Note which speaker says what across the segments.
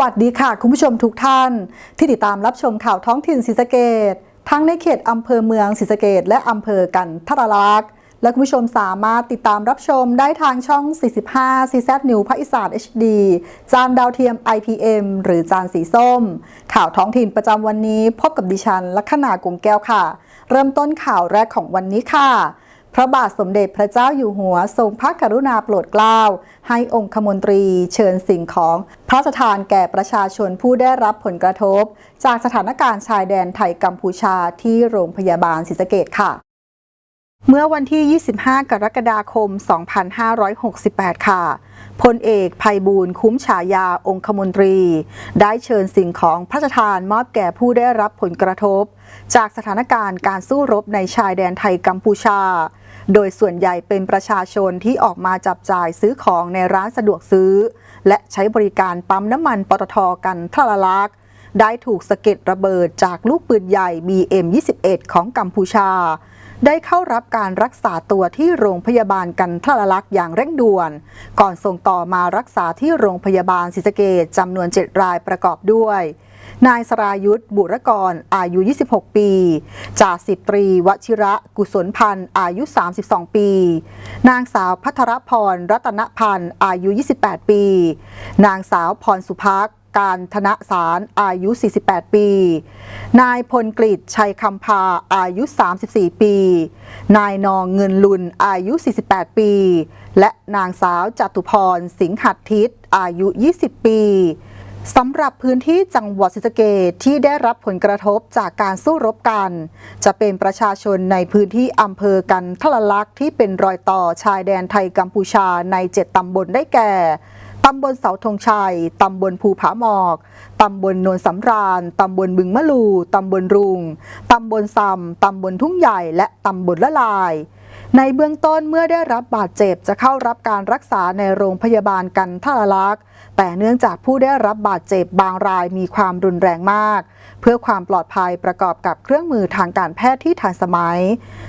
Speaker 1: วัสดีค่ะ คุณผู้ชมทุกท่าน ที่ติดตามรับชมข่าวท้องถิ่นศรีสะเกดทั้งในเขตอำเภอเมืองศรีสะเกดและอำเภอกันทรลักษณ์และคุณผู้ชมสามารถติดตามรับชมได้ทางช่อง 45 CZ New ภาคอีสาน HD จานดาวเทียม IPM หรือจานสีส้ม ข่าวท้องถิ่นประจำวันนี้พบกับดิฉันลัคนากุงแก้วค่ะ เริ่มต้นข่าวแรกของวันนี้ค่ะ ระบาทสมเด็จพระเจ้าอยู่หัวทรงพระกรุณาโปรดเกล้า ให้องคมนตรีเชิญสิ่งของ พระราชทานแก่ประชาชนผู้ได้รับผลกระทบ จากสถานการณ์ชายแดนไทยกัมพูชาที่โรงพยาบาลศรีสะเกดค่ะเมื่อวันที่ 25 กรกฎาคม 2568 ค่ะ พลเอกภัยบูลคุ้มฉายาองคมนตรี ได้เชิญสิ่งของพระราชทานมอบแก่ผู้ได้รับผลกระทบ จากสถานการณ์การสู้รบในชายแดนไทยกัมพูชา โดยส่วนใหญ่เป็นประชาชนที่ออกมาจับจ่ายซื้อของในร้านสะดวกซื้อ และใช้บริการปั๊มน้ำมันปตทกันทรลักษ์ได้ถูกสะเก็ดระเบิดจากลูกปืนใหญ่ BM21 ของกัมพูชา ได้เข้ารับการรักษาตัวที่โรงพยาบาลกันทรลักษ์อย่างเร่งด่วน ก่อนส่งต่อมารักษาที่โรงพยาบาลศรีสเกดจำนวน 7 รายประกอบด้วย นายสรายุทธบุรกร อายุ 26 ปี จ่าสิบตรีวชิระ กุศลพันธ์ อายุ 32 ปี นางสาวพัทรพร รัตนพันธ์ อายุ 28 ปี นางสาวพรสุภักการธนสารอายุ 48 ปี นายพลกฤษชัยคำพา อายุ 34 ปี นายนองเงินลุน อายุ 48 ปี และนางสาวจตุพร สิงหัดทิศ อายุ 20 ปี สำหรับพื้นที่จังหวัดศรีสะเกษที่ได้รับผลกระทบจากการสู้รบกัน จะเป็นประชาชนในพื้นที่อำเภอกันทรลักษ์ที่เป็นรอยต่อชายแดนไทยกัมพูชาใน 7 ตำบลได้แก่ ตำบลเสาธงชัย ตำบลภูผาหมอก ตำบลโนนสำราญ ตำบลบึงมะลู ตำบลรุง ตำบลซำตำบลทุ่งใหญ่ และตำบลละลาย ในเบื้องต้นเมื่อได้รับบาดเจ็บจะเข้ารับการรักษาในโรงพยาบาลกันทรลักษณ์ แต่เนื่องจากผู้ได้รับบาดเจ็บบางรายมีความรุนแรงมาก เพื่อความปลอดภัยประกอบกับเครื่องมือทางการแพทย์ที่ทันสมัย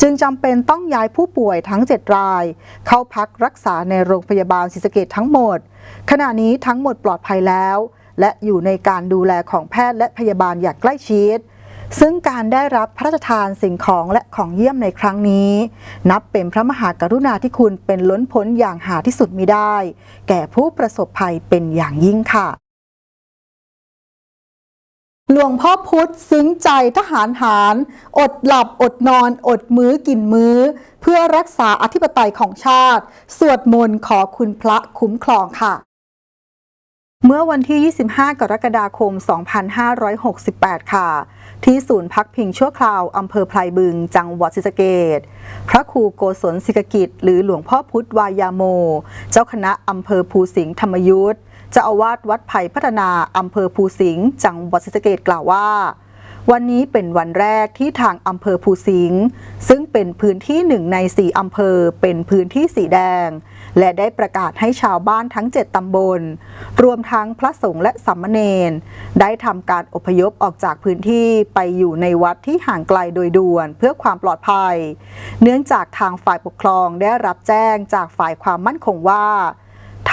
Speaker 1: จึงจำเป็นต้องย้ายผู้ป่วยทั้ง 7 ราย เข้าพักรักษาในโรงพยาบาลศรีสะเกดทั้งหมด ขณะนี้ทั้งหมดปลอดภัยแล้ว และอยู่ในการดูแลของแพทย์และพยาบาลอย่างใกล้ชิด ซึ่งการได้รับพระราชทานสิ่งของและของเยี่ยมในครั้งนี้ นับเป็นพระมหากรุณาธิคุณเป็นล้นพ้นอย่างหาที่สุดมิได้ แก่ผู้ประสบภัยเป็นอย่างยิ่งค่ะ หลวงพ่อพุธซึ้งใจทหารหารอดหลับอดนอน อดมื้อกินมื้อ เพื่อรักษาอธิปไตยของชาติ สวดมนต์ขอคุณพระคุ้มครองค่ะ เมื่อวันที่ 25 กรกฎาคม 2568 ค่ะ ที่ศูนย์พักพิงชั่วคราวอำเภอไพรบึง จังหวัดศรีสะเกดพระครูโกศลศิกกิจ หรือหลวงพ่อพุทธวายาโม เจ้าคณะอำเภอภูสิงห์ธรรมยุทธเจ้าอาวาสวัดไผ่พัฒนาอำเภอภูสิงห์ จังหวัดศรีสะเกดกล่าวว่า วันนี้เป็นวันแรกที่ทางอำเภอภูสิงห์ซึ่งเป็นพื้นที่หนึ่งในสี่อำเภอเป็นพื้นที่สีแดง และได้ประกาศให้ชาวบ้านทั้ง 7ตำบล รวมทั้งพระสงฆ์และสัมมเนนได้ทำการอพยพออกจากพื้นที่ไปอยู่ในวัดที่ห่างไกลโดยด่วนเพื่อความปลอดภัย เนื่องจากทางฝ่ายปกครองได้รับแจ้งจากฝ่ายความมั่นคงว่า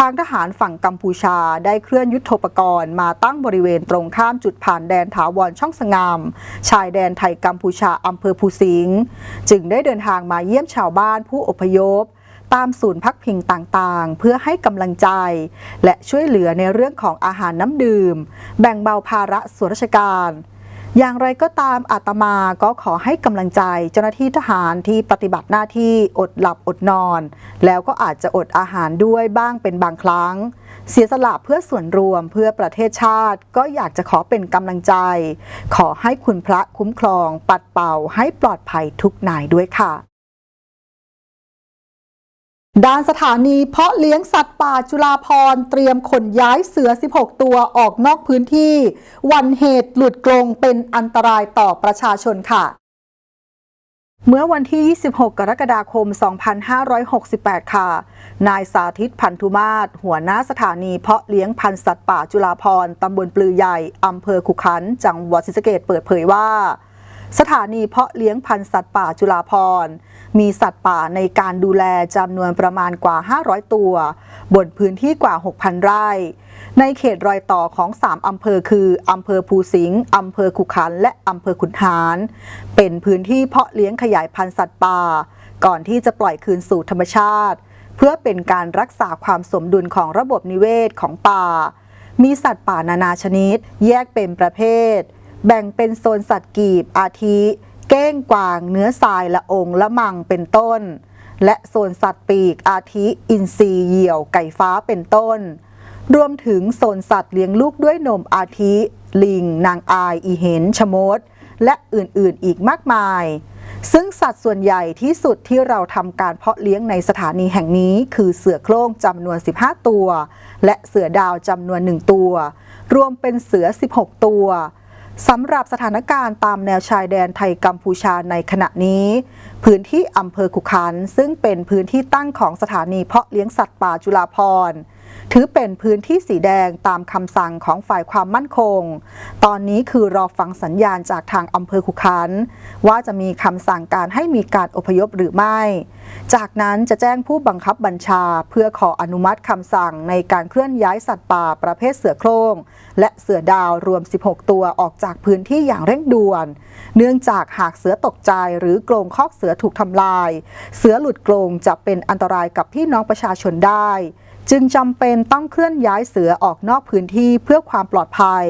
Speaker 1: ทางทหารฝั่งกัมพูชาได้เคลื่อนยุทธปกรณ์มาตั้งบริเวณตรงข้ามจุดผ่านแดนถาวรช่องสงาม ชายแดนไทยกัมพูชาอำเภอภูสิงห์จึงได้เดินทางมาเยี่ยมชาวบ้านผู้อพยพ ตามศูนย์พักพิงต่างๆ เพื่อให้กำลังใจ และช่วยเหลือในเรื่องของอาหารน้ำดื่ม แบ่งเบาภาระส่วนราชการ อย่างไรก็ตามอาตมาก็ขอให้กำลังใจเจ้าหน้าที่ทหารที่ปฏิบัติหน้าที่อดหลับอดนอน แล้วก็อาจจะอดอาหารด้วยบ้างเป็นบางครั้ง เสียสละเพื่อส่วนรวมเพื่อประเทศชาติ ก็อยากจะขอเป็นกำลังใจ ขอให้คุณพระคุ้มครองปัดเป่าให้ปลอดภัยทุกนายด้วยค่ะ ด้านสถานีเพาะเลี้ยงสัตว์ป่าจุฬาพรเตรียมขนย้ายเสือ 16 ตัวออกนอกพื้นที่ วันเหตุหลุดกรงเป็นอันตรายต่อประชาชนค่ะ เมื่อวันที่ 26 กรกฎาคม 2568 ค่ะ นายสาธิตพันธุมาศหัวหน้าสถานีเพาะเลี้ยงพันธุ์สัตว์ป่าจุฬาพรตำบลปลือใหญ่อำเภอขุขัน จังหวัดศรีสะเกษเปิดเผยว่า สถานีเพาะเลี้ยงพันธุ์สัตว์ป่าจุฬาพรมีสัตว์ป่าในการดูแลจำนวนประมาณกว่า 500 ตัว บนพื้นที่กว่า 6,000 ไร่ ในเขตรอยต่อของ 3 อำเภอคือ อำเภอภูสิงห์อำเภอขุขัน และอำเภอขุนหาร เป็นพื้นที่เพาะเลี้ยงขยายพันธุ์สัตว์ป่า ก่อนที่จะปล่อยคืนสู่ธรรมชาติ เพื่อเป็นการรักษาความสมดุลของระบบนิเวศของป่า มีสัตว์ป่านานาชนิด แยกเป็นประเภท แบ่งเป็นโซนสัตว์กีบอาทิ เก้งกวาง เนื้อทรายละองละมังเป็นต้น และโซนสัตว์ปีกอาทิ อินทรีเหยี่ยวไก่ฟ้าเป็นต้น รวมถึงโซนสัตว์เลี้ยงลูกด้วยนมอาทิ ลิง นางอาย อีเห็นชมด และอื่นๆอีกมากมาย ซึ่งสัตว์ส่วนใหญ่ที่สุดที่เราทำการเพาะเลี้ยงในสถานีแห่งนี้ คือเสือโคร่งจำนวน 15 ตัว และเสือดาวจำนวน 1 ตัว รวมเป็นเสือ 16 ตัว สำหรับสถานการณ์ตามแนวชายแดนไทยกัมพูชาในขณะนี้ พื้นที่อำเภอขุขันซึ่งเป็นพื้นที่ตั้งของสถานีเพาะเลี้ยงสัตว์ป่าจุฬาพร ถือเป็นพื้นที่สีแดงตามคำสั่งของฝ่ายความมั่นคง ตอนนี้คือรอฟังสัญญาณจากทางอำเภอขุขัน ว่าจะมีคำสั่งการให้มีการอพยพหรือไม่ จากนั้นจะแจ้งผู้บังคับบัญชาเพื่อขออนุมัติคำสั่งในการเคลื่อนย้ายสัตว์ป่าประเภทเสือโคร่ง และเสือดาวรวม 16 ตัวออกจากพื้นที่อย่างเร่งด่วน เนื่องจากหากเสือตกใจหรือกรงคอกเสือถูกทำลาย เสือหลุดกรงจะเป็นอันตรายกับพี่น้องประชาชนได้ จึงจำเป็นต้องเคลื่อนย้ายเสือออกนอกพื้นที่เพื่อความปลอดภัย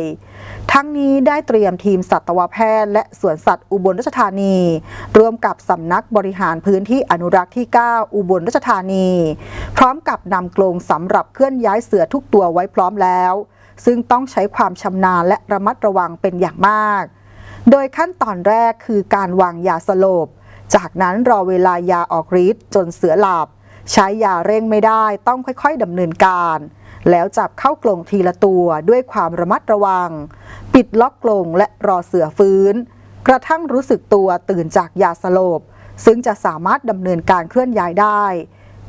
Speaker 1: ทั้งนี้ได้เตรียมทีมสัตวแพทย์และสวนสัตว์อุบลราชธานี ร่วมกับสำนักบริหารพื้นที่อนุรักษ์ที่ 9 อุบลราชธานี พร้อมกับนำกรงสำหรับเคลื่อนย้ายเสือทุกตัวไว้พร้อมแล้ว ซึ่งต้องใช้ความชำนาญและระมัดระวังเป็นอย่างมาก โดยขั้นตอนแรกคือการวางยาสลบ จากนั้นรอเวลายาออกฤทธิ์จนเสือหลับ ใช้ยาเร่งไม่ได้ต้องค่อยๆดำเนินการ แล้วจับเข้ากลงทีละตัวด้วยความระมัดระวัง ปิดล็อกกลงและรอเสือฟื้น กระทั่งรู้สึกตัวตื่นจากยาสลบ ซึ่งจะสามารถดำเนินการเคลื่อนย้ายได้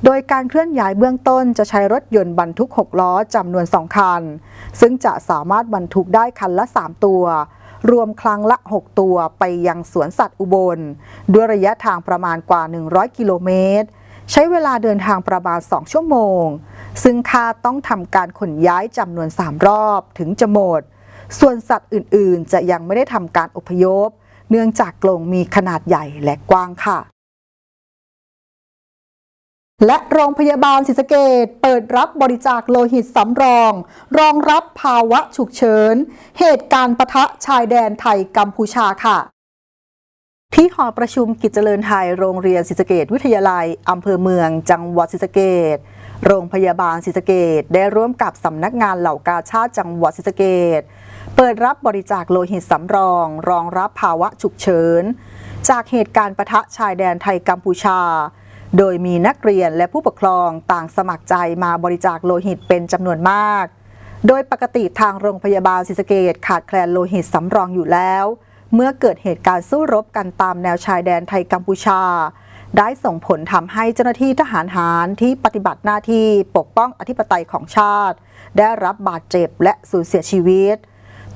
Speaker 1: โดยการเคลื่อนย้ายเบื้องต้นจะใช้รถยนต์บรรทุก 6 ล้อจำนวน 2 คัน ซึ่งจะสามารถบรรทุกได้คันละ 3 ตัวรวมครั้งละ 6 ตัวไปยังสวนสัตว์อุบล ด้วยระยะทางประมาณกว่า 100 กิโลเมตร ใช้เวลาเดินทางประมาณ 2 ชั่วโมง ซึ่งคาต้องทำการขนย้ายจำนวน 3 รอบถึงจะหมด ส่วนสัตว์อื่น ๆ จะยังไม่ได้ทำการอพยพ เนื่องจากกรงมีขนาดใหญ่และกว้างค่ะ และโรงพยาบาลศรีสะเกดเปิดรับบริจาคโลหิตสำรอง รองรับภาวะฉุกเฉิน เหตุการณ์ปะทะชายแดนไทยกัมพูชาค่ะ ที่หอประชุมกิจเจริญไทยโรงเรียนศรีสเกดวิทยาลัยอำเภอเมือง จังหวัดศรีสเกดโรงพยาบาลศรีสเกดได้ร่วมกับสำนักงานเหล่ากาชาติจังหวัดศรีสเกดเปิดรับบริจาคโลหิตสำรอง รองรับภาวะฉุกเฉิน จากเหตุการณ์ปะทะชายแดนไทยกัมพูชา โดยมีนักเรียนและผู้ปกครองต่างสมัครใจมาบริจาคโลหิตเป็นจำนวนมาก โดยปกติทางโรงพยาบาลศรีสเกดขาดแคลนโลหิตสำรองอยู่แล้ว เมื่อเกิดเหตุการณ์สู้รบกันตามแนวชายแดนไทยกัมพูชา ได้ส่งผลทำให้เจ้าหน้าที่ทหารหารที่ปฏิบัติหน้าที่ปกป้องอธิปไตยของชาติ ได้รับบาดเจ็บและสูญเสียชีวิต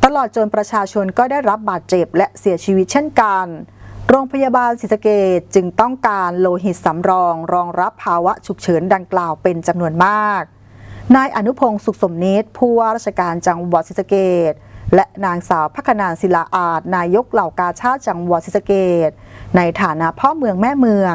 Speaker 1: ตลอดจนประชาชนก็ได้รับบาดเจ็บและเสียชีวิตเช่นกัน โรงพยาบาลศรีสะเกดจึงต้องการโลหิตสำรอง รองรับภาวะฉุกเฉินดังกล่าวเป็นจำนวนมากนายอนุพงศ์สุขสมนิตผู้ว่าราชการจังหวัดศรีสะเกด และนางสาวพัฒนานศิลาอาจนายกเหล่ากาชาติจังหวัดศรีสะเกดในฐานะพ่อเมืองแม่เมือง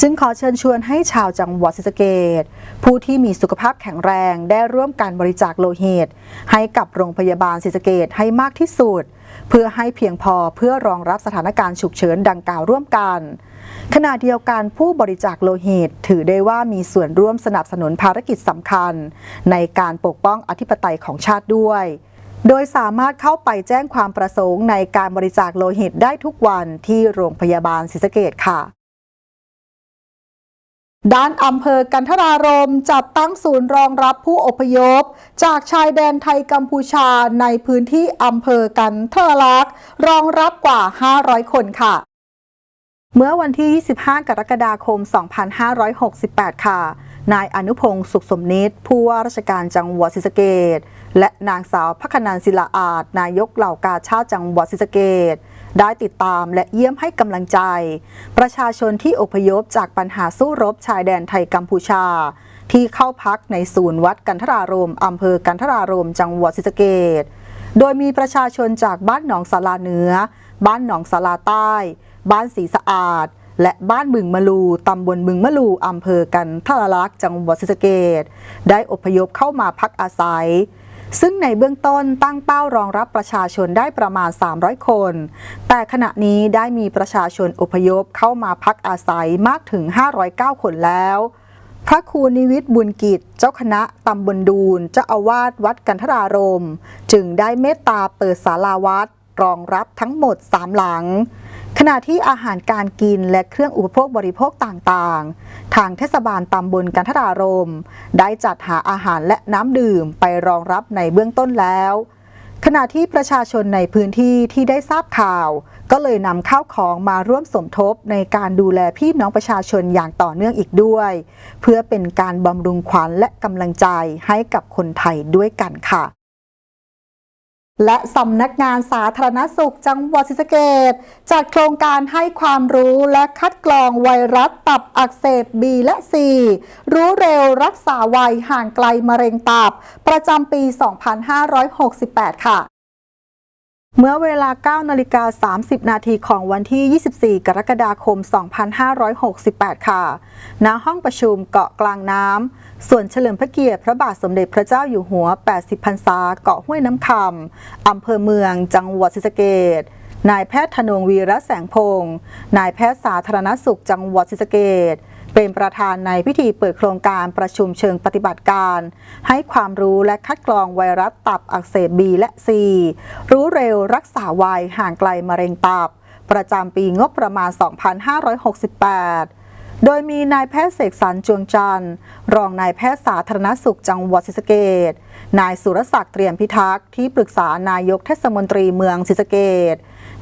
Speaker 1: จึงขอเชิญชวนให้ชาวจังหวัดศรีสะเกดผู้ที่มีสุขภาพแข็งแรงได้ร่วมการบริจาคโลหิต ให้กับโรงพยาบาลศรีสะเกดให้มากที่สุด เพื่อให้เพียงพอเพื่อรองรับสถานการณ์ฉุกเฉินดังกล่าวร่วมกันขณะเดียวกันผู้บริจาคโลหิตถือได้ว่ามีส่วนร่วมสนับสนุนภารกิจสำคัญ ในการปกป้องอธิปไตยของชาติด้วย โดยสามารถเข้าไปแจ้งความประสงค์ในการบริจาคโลหิตได้ทุกวันที่โรงพยาบาลศรีสะเกดค่ะ ด้านอำเภอกันทรารมจัดตั้งศูนย์รองรับผู้อพยพ จากชายแดนไทยกัมพูชาในพื้นที่อำเภอกันทรลักษ์รองรับกว่า 500 คนค่ะ เมื่อวันที่ 25 กรกฎาคม 2568 ค่ะ นายอนุพงศ์สุขสมนิตผู้ว่าราชการจังหวัดศรีสะเกษและนางสาวพักนันศิลาอาจ นายกเหล่ากาชาติจังหวัดศรีสะเกษได้ติดตามและเยี่ยมให้กำลังใจ ประชาชนที่อพยพจากปัญหาสู้รบชายแดนไทยกัมพูชา ที่เข้าพักในศูนย์วัดกันทรารมอำเภอกันทรารมจังหวัดศรีสะเกษโดยมีประชาชนจากบ้านหนองสาราเหนือ บ้านหนองสาราใต้ บ้านศรีสะอาด และบ้านบึงมะลู ตำบลบึงมะลู อำเภอกันทรลักษ์จังหวัดศรีสะเกษได้อพยพเข้ามาพักอาศัย ซึ่งในเบื้องต้นตั้งเป้ารองรับประชาชนได้ประมาณ 300 คน แต่ขณะนี้ได้มีประชาชนอพยพเข้ามาพักอาศัยมากถึง 509 คนแล้วพระครูนิวิทย์บุญกิจ เจ้าคณะตำบลดูนเจ้าอาวาสวัดกันทรารม จึงได้เมตตาเปิดศาลาวัดรองรับทั้งหมด3หลัง ขณะที่อาหารการกินและเครื่องอุปโภคบริโภคต่างๆ ทางเทศบาลตำบลกันทรารม ได้จัดหาอาหารและน้ำดื่มไปรองรับในเบื้องต้นแล้ว ขณะที่ประชาชนในพื้นที่ที่ได้ทราบข่าว ก็เลยนำข้าวของมาร่วมสมทบในการดูแลพี่น้องประชาชนอย่างต่อเนื่องอีกด้วย เพื่อเป็นการบำรุงขวัญและกำลังใจให้กับคนไทยด้วยกันค่ะ และสำนักงานสาธารณสุขจังหวัดศรีสะเกษจัดโครงการให้ความรู้และคัดกรองไวรัสตับอักเสบ B และ C รู้เร็วรักษาไวห่างไกลมะเร็งตับ ประจำปี 2568 ค่ะ เมื่อเวลา 9 นาฬิกา 30 นาทีของวันที่ 24 กรกฎาคม 2568 ค่ะ ณ ห้องประชุมเกาะกลางน้ำ ส่วนเฉลิมพระเกียรติพระบาทสมเด็จพระเจ้าอยู่หัว 80 พรรษา เกาะห้วยน้ำคำ อำเภอเมือง จังหวัดศรีสะเกษนายแพทย์ธนงวีระแสงพงศ์ นายแพทย์สาธารณสุขจังหวัดศรีสะเกษ เป็นประธานในพิธีเปิดโครงการประชุมเชิงปฏิบัติการ ให้ความรู้และคัดกรองไวรัสตับอักเสบ B และ C รู้เร็วรักษาไวห่างไกลมะเร็งตับ ประจำปีงบประมาณ 2568โดยมีนายแพทย์เสกสรรจวงจันทร์ รองนายแพทย์สาธารณสุขจังหวัดศรีสะเกษนายสุรศักดิ์เตรียมพิทักษ์ที่ปรึกษานายกเทศมนตรีเมืองศรีสะเกษ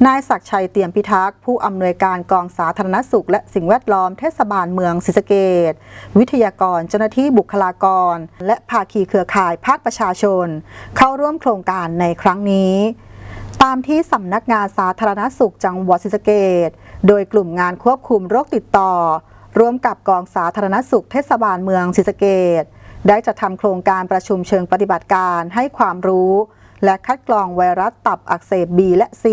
Speaker 1: นายศักชัยเตียมพิทักษ์ผู้อำนวยการกองสาธารณสุข และสิ่งแวดล้อมเทศบาลเมืองศรีสะเกษวิทยากรเจ้าหน้าที่บุคลากร และภาคีเครือข่ายภาคประชาชน เข้าร่วมโครงการในครั้งนี้ ตามที่สำนักงานสาธารณสุขจังหวัดศรีสะเกษโดยกลุ่มงานควบคุมโรคติดต่อ ร่วมกับกองสาธารณสุขเทศบาลเมืองศรีสะเกษได้จัดทำโครงการประชุมเชิงปฏิบัติการให้ความรู้ และคัดกรองไวรัสตับอักเสบ B และ C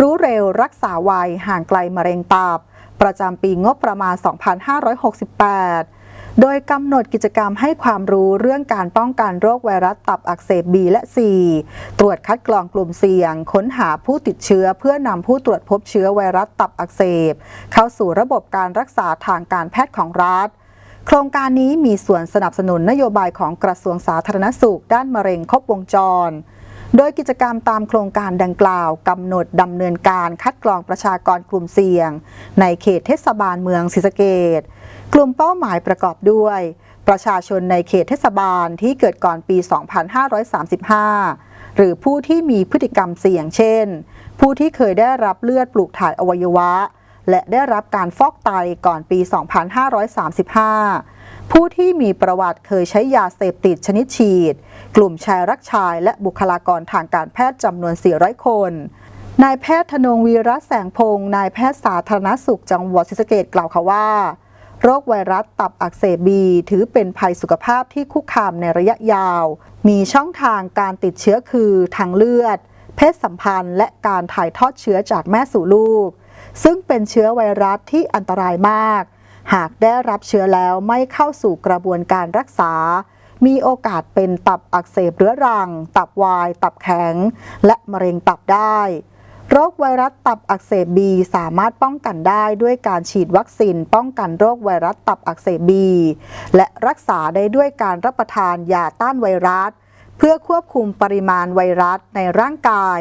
Speaker 1: รู้เร็วรักษาไวห่างไกลมะเร็งตับ ประจำปีงบประมาณ 2568โดยกำหนดกิจกรรมให้ความรู้เรื่องการป้องกันโรคไวรัสตับอักเสบ B และ C ตรวจคัดกรองกลุ่มเสี่ยง ค้นหาผู้ติดเชื้อเพื่อนำผู้ตรวจพบเชื้อไวรัสตับอักเสบ เข้าสู่ระบบการรักษาทางการแพทย์ของรัฐ โครงการนี้มีส่วนสนับสนุนนโยบายของกระทรวงสาธารณสุขด้านมะเร็งครบวงจร โดยกิจกรรมตามโครงการดังกล่าวกำหนดดำเนินการคัดกรองประชากรกลุ่มเสี่ยง ในเขตเทศบาลเมืองศรีสะเกษกลุ่มเป้าหมายประกอบด้วย ประชาชนในเขตเทศบาลที่เกิดก่อนปี 2535 หรือผู้ที่มีพฤติกรรมเสี่ยงเช่น ผู้ที่เคยได้รับเลือดปลูกถ่ายอวัยวะ และได้รับการฟอกไตก่อนปี 2535 ผู้ที่มีประวัติเคยใช้ยาเสพติดชนิดฉีด กลุ่มชายรักชายและบุคลากรทางการแพทย์จำนวน 400 คน นายแพทย์ธนงวีระแสงพงศ์นายแพทย์สาธารณสุขจังหวัดศรีสะเกษกล่าวค่ะว่า โรคไวรัสตับอักเสบบีถือเป็นภัยสุขภาพที่คุกคามในระยะยาว มีช่องทางการติดเชื้อคือทางเลือด เพศสัมพันธ์ และการถ่ายทอดเชื้อจากแม่สู่ลูก ซึ่งเป็นเชื้อไวรัสที่อันตรายมาก หากได้รับเชื้อแล้วไม่เข้าสู่กระบวนการรักษา มีโอกาสเป็นตับอักเสบเรื้อรัง ตับวาย ตับแข็ง และมะเร็งตับได้ โรคไวรัสตับอักเสบบีสามารถป้องกันได้ด้วยการฉีดวัคซีนป้องกันโรคไวรัสตับอักเสบบีและรักษาได้ด้วยการรับประทานยาต้านไวรัสเพื่อควบคุมปริมาณไวรัสในร่างกาย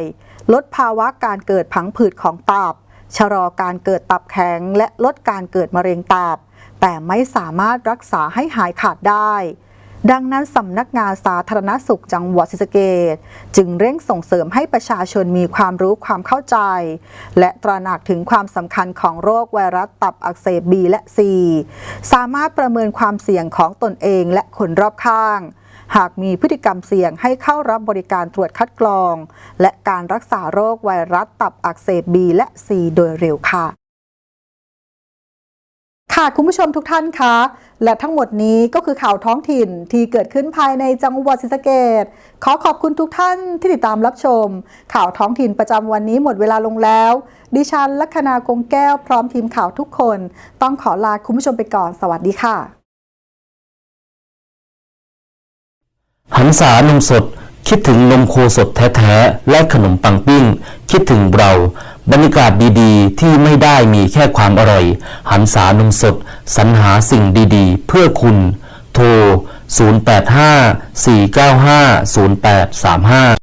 Speaker 1: ลดภาวะการเกิดผังผืดของตับ ชะลอการเกิดตับแข็งและลดการเกิดมะเร็งตับ แต่ไม่สามารถรักษาให้หายขาดได้ ดังนั้นสำนักงานสาธารณสุขจังหวัดศรีสะเกษจึงเร่งส่งเสริมให้ประชาชนมีความรู้ความเข้าใจ และตระหนักถึงความสำคัญของโรคไวรัสตับอักเสบ B และ C สามารถประเมินความเสี่ยงของตนเองและคนรอบข้าง หากมีพฤติกรรมเสี่ยงให้เข้ารับบริการตรวจคัดกรอง และการรักษาโรคไวรัสตับอักเสบ B และ C โดยเร็วค่ะค่ะคุณผู้ชมทุกท่านคะ และทั้งหมดนี้ก็คือข่าวท้องถิ่นที่เกิดขึ้นภายในจังหวัดศรีสะเกษขอขอบคุณทุกท่านที่ติดตามรับชม ข่าวท้องถิ่นประจำวันนี้หมดเวลาลงแล้ว ดิฉันลัคนากงแก้วพร้อมทีมข่าวทุกคน ต้องขอลาคุณผู้ชมไปก่อนสวัสดีค่ะ
Speaker 2: หันษานมสด คิดถึงนมโคสดแท้ๆ และขนมปังปิ้ง คิดถึงเรา บรรยากาศดีๆ ที่ไม่ได้มีแค่ความอร่อย หันษานมสด สรรหาสิ่งดีๆ เพื่อคุณ โทร 085 495 0835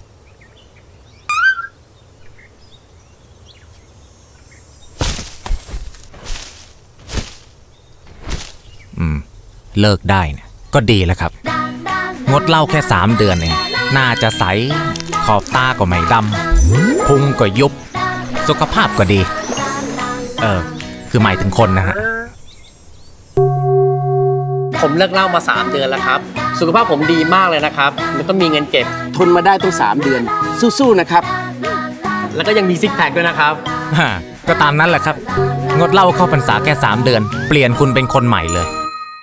Speaker 3: เลิกได้เนี่ยก็ดีแล้วครับ งดเหล้าแค่ 3 เดือนเองน่าจะใส ขอบตาก็ไม่ดำพุงก็ยุบ สุขภาพก็ดี เออ คือหมายถึงคนนะฮะ
Speaker 4: ผมเลิกเหล่ามา 3 เดือนแล้วครับ สุขภาพผมดีมากเลยนะครับ แล้วก็มีเงินเก็บ
Speaker 5: ทนมาได้ต้องสามเดือน สู้ๆนะครับ
Speaker 4: แล้วก็ยังมีซิกแพคด้วยนะครับ
Speaker 3: ก็ตามนั้นแหละครับ งดเหล้าเข้าพรรษาแค่ 3 เดือน เปลี่ยนคุณเป็นคนใหม่เลย